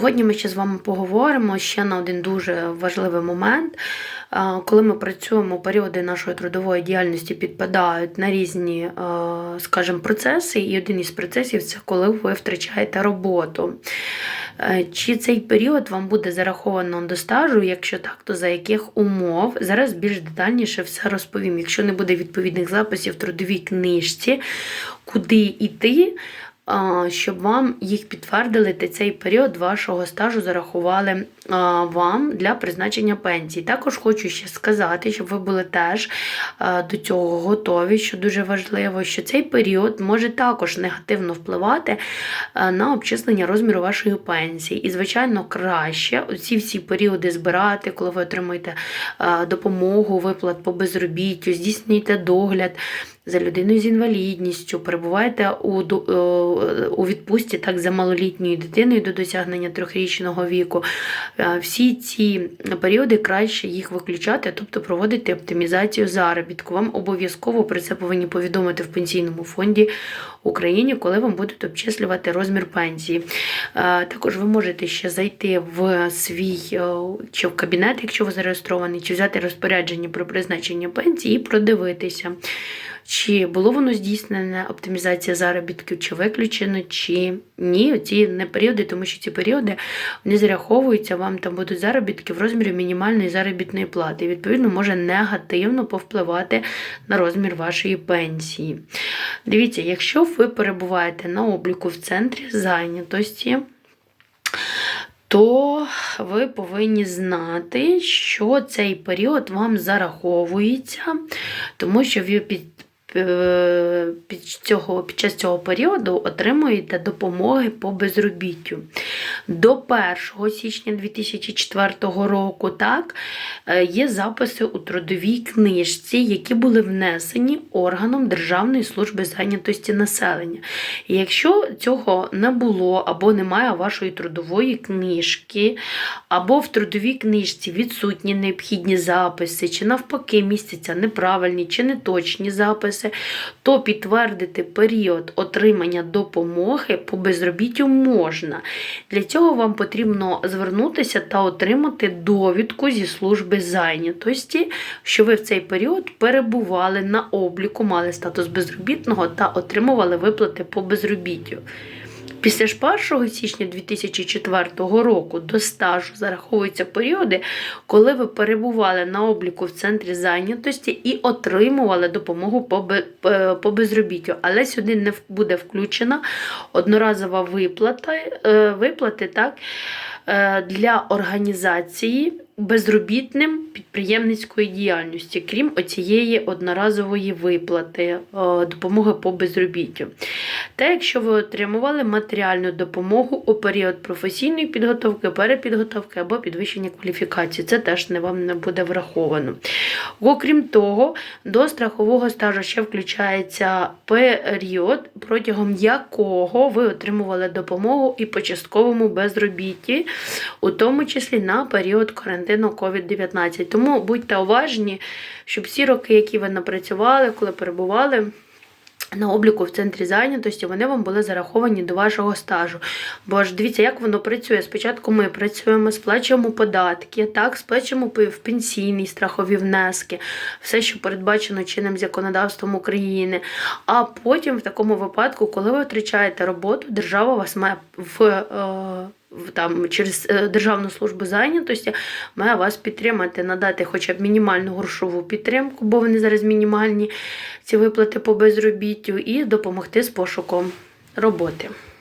Сьогодні ми ще з вами поговоримо ще на один дуже важливий момент. Коли ми працюємо, періоди нашої трудової діяльності підпадають на різні, скажімо, процеси, і один із процесів це коли ви втрачаєте роботу. Е, Чи цей період вам буде зараховано до стажу? Якщо так, то за яких умов? Зараз більш детальніше все розповім. Якщо не буде відповідних записів в трудовій книжці, куди йти, щоб вам їх підтвердили, та цей період вашого стажу зарахували вам для призначення пенсії. Також хочу ще сказати, щоб ви були теж до цього готові, що дуже важливо, що цей період може також негативно впливати на обчислення розміру вашої пенсії. І, звичайно, краще ці всі періоди збирати, коли ви отримуєте допомогу, виплат по безробіттю, здійснюєте догляд за людиною з інвалідністю, перебуваєте у, е, у відпустці так за малолітньою дитиною до досягнення трьохрічного віку. Е, Всі ці періоди краще їх виключати, тобто проводити оптимізацію заробітку. Вам обов'язково про це повинні повідомити в пенсійному фонді Україні, коли вам будуть обчислювати розмір пенсії. Е, Також ви можете ще зайти в свій е, чи в кабінет, якщо ви зареєстрований, чи взяти розпорядження про призначення пенсії і продивитися. Чи було воно здійснене оптимізація заробітків, чи виключено, чи ні. Ці не періоди, тому що ці періоди вони зараховуються, вам там будуть заробітки в розмірі мінімальної заробітної плати. І, відповідно, може негативно повпливати на розмір вашої пенсії. Дивіться, якщо ви перебуваєте на обліку в центрі зайнятості, то ви повинні знати, що цей період вам зараховується, тому що ви під, під, цього, під час цього періоду отримуєте допомоги по безробіттю. До 1 січня 2004 року так, е, є записи у трудовій книжці, які були внесені органом Державної служби зайнятості населення. І якщо цього не було, або немає вашої трудової книжки, або в трудовій книжці відсутні необхідні записи, чи навпаки містяться неправильні чи неточні записи, то підтвердити період отримання допомоги по безробіттю можна. Для цього вам потрібно звернутися та отримати довідку зі служби зайнятості, що ви в цей період перебували на обліку, мали статус безробітного та отримували виплати по безробіттю. Після ж 1 січня 2004 року до стажу зараховуються періоди, коли ви перебували на обліку в центрі зайнятості і отримували допомогу по, е, безробіттю. Але сюди не буде включена одноразова виплата, е, виплати так, е, для організації безробітним підприємницької діяльності, крім оцієї одноразової виплати е, допомоги по безробіттю. Та якщо ви отримували матеріальну допомогу у період професійної підготовки, перепідготовки або підвищення кваліфікації, це теж не вам не буде враховано. Окрім того, до страхового стажу ще включається період, протягом якого ви отримували допомогу і по частковому безробітті, у тому числі на період карантину COVID-19. Тому будьте уважні, щоб всі роки, які ви напрацювали, коли перебували. На обліку в центрі зайнятості вони вам були зараховані до вашого стажу. Бо ж дивіться, як воно працює. Спочатку ми працюємо, сплачуємо податки, так, сплачуємо в пенсійні страхові внески, все, що передбачено чинним законодавством України. А потім, в такому випадку, коли ви втрачаєте роботу, держава вас має в. Е, там через е, Державну службу зайнятості має вас підтримати, надати хоча б мінімальну грошову підтримку, бо вони зараз мінімальні ці виплати по безробіттю, і допомогти з пошуком роботи.